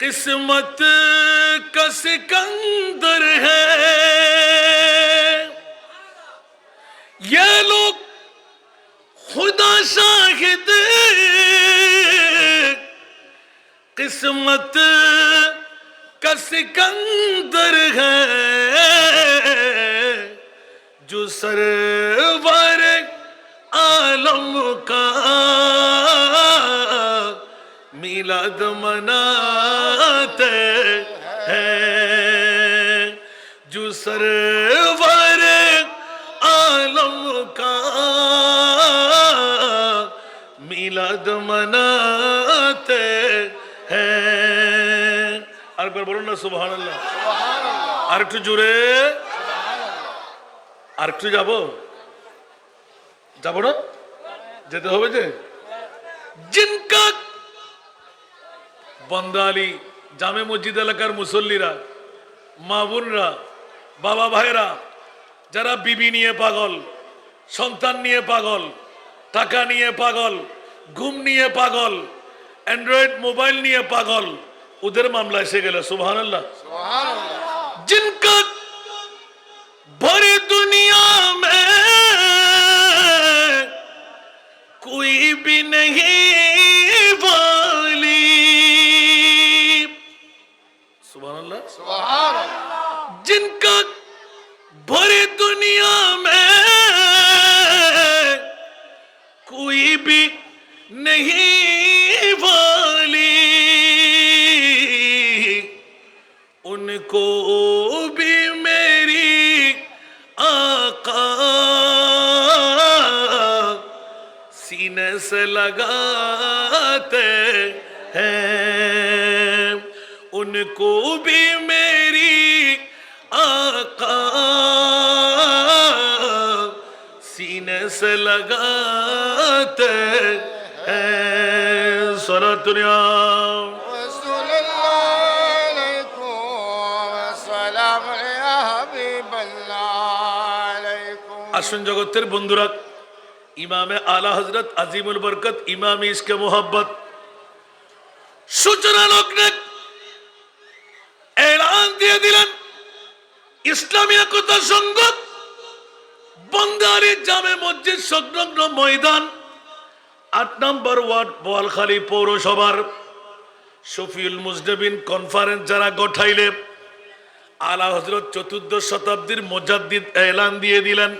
किस्मत का सिकंदर है। ये लोग खुदा शाहिद किस्मत का सिकंदर है। जो सरवर मिलाद मनाते हैं जो सरवर आलम का মিলাদ মনাতে হ্যাঁ আরেকবার বলুন না সুবহান আল্লাহ আর একটু জোরে আর একটু যাব যাব না যেতে হবে যে জিনকা বন্দালি জামে মসজিদ এলাকার মুসল্লিরা মা বোনরা বাবা ভাইরা যারা বিবি নিয়ে পাগল সন্তান নিয়ে পাগল টাকা নিয়ে পাগল ঘুম নিয়ে পাগল অ্যান্ড্রয়েড মোবাইল নিয়ে পাগল ওদের মামলা এসে গেল সুহান আল্লাহ ভরে দুনিয়া মে কোই ভি जिनका भरी दुनिया में कोई भी नहीं वाली, उनको भी मेरी आका सीने से लगाते हैं। उनको भी मेरी आका सीने से लगाते हैं। सरा दुनिया। আসুন জগতের বন্ধুরা ইমামে আলা হজরত আজিমুল বরকত ইমাম ইসকে মোহাব্বত সূচনা লগ্নে এলান দিয়ে দিলেন। ইসলামী একতা সংঘ বন্দারি জামে মসজিদ সংলগ্ন ময়দান আট নম্বর ওয়ার্ড বোয়ালখালী পৌরসভার। শফিউল মুজনবিন কনফারেন্স যারা গঠাইলে আলা হজরত চতুর্দশ শতাব্দীর মোজাদ্দিদ এলান দিয়ে দিলেন।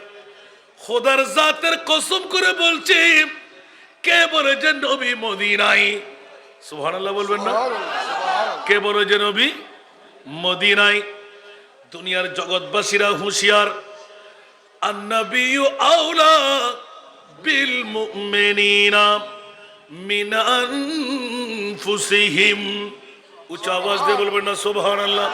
খোদার জাতের কসম করে বলছি কে বলে যে নবী মদিনাই সুবহানাল্লাহ বলবেন না? কে বলে যে নবী মদিনায় দুনিয়ার জগৎবাসীরা হুঁশিয়ার আউলা বিল ফুসিহিম উচ্চ আওয়াজ দিয়ে বলবেন না সুবহানাল্লাহ।